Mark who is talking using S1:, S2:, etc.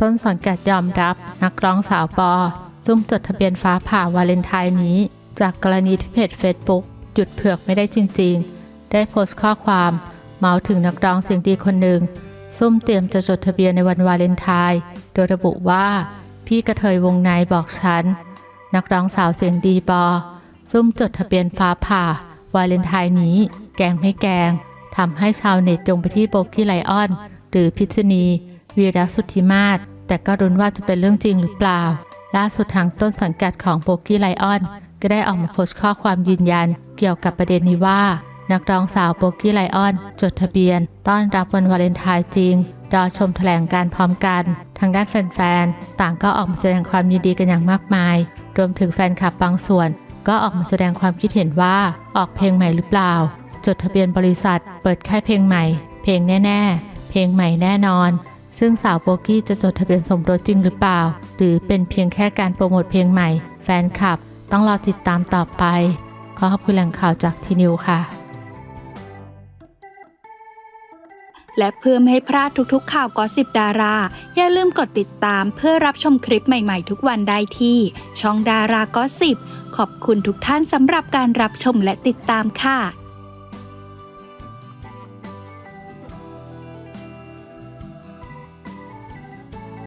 S1: ต้นสังกัดยอมรับ นักร้องสาวปอซุ่มจดทะเบียนฟ้าผ่าวาเลนไทน์นี้ จากกรณีที่เพจเฟซบุ๊กหยุดเผือกไม่ได้จริง ๆ ได้โพสต์ข้อความเมาถึงนักร้องเสียงดีคนหนึ่งซุ่มเตรียมจะจดทะเบียนในวันวาเลนไทน์โดยระบุว่า พี่กระเทยวงในบอกฉัน นักร้องสาวเสียงดีปอซุ่มจดทะเบียนฟ้าผ่าวาเลนไทน์นี้ แกงไม่แกงทำให้ชาวเน็ตโยงไปที่โบกี้ไลออน หรือพิชนี วีรสุทธิมาศแต่ก็รุนว่าจะเป็นเรื่องจริงหรือเปล่า ล่าสุดทางต้นสังกัดของโบกี้ไลออน ก็ได้ออกมาโพสต์ข้อความยืนยัน เกี่ยวกับประเด็นนี้ว่า นักร้องสาวโบกี้ไลออน จดทะเบียน ต้อนรับวันวาเลนไทน์จริง รอชมแถลงการพร้อมกัน ทางด้านแฟนๆ ต่างก็ออกมาแสดงความยินดีกันอย่างมากมาย รวมถึงแฟนคลับบางส่วน ก็ออกมาแสดงความคิดเห็นว่าออกเพลงใหม่หรือเปล่า จดทะเบียนบริษัท เปิดค่ายเพลงใหม่ เพลงแน่ ๆ เพลงใหม่แน่นอน ซึ่งสาวโบกี้จะจดทะเบียนสมรสจริงหรือเปล่า หรือเป็นเพียงแค่การโปรโมทเพลงใหม่ แฟนคลับ ต้องรอติดตามต่อไป ขอขอบคุณแหล่งข่าวจากทีนิวค่ะ
S2: และเพื่อไม่ให้พลาดทุกๆ ข่าวกอสิบดารา อย่าลืมกดติดตามเพื่อรับชมคลิปใหม่ๆ ทุกวันได้ที่ ช่องดารากอสิบขอบคุณทุกท่านสำหรับการรับชมและติดตามค่ะ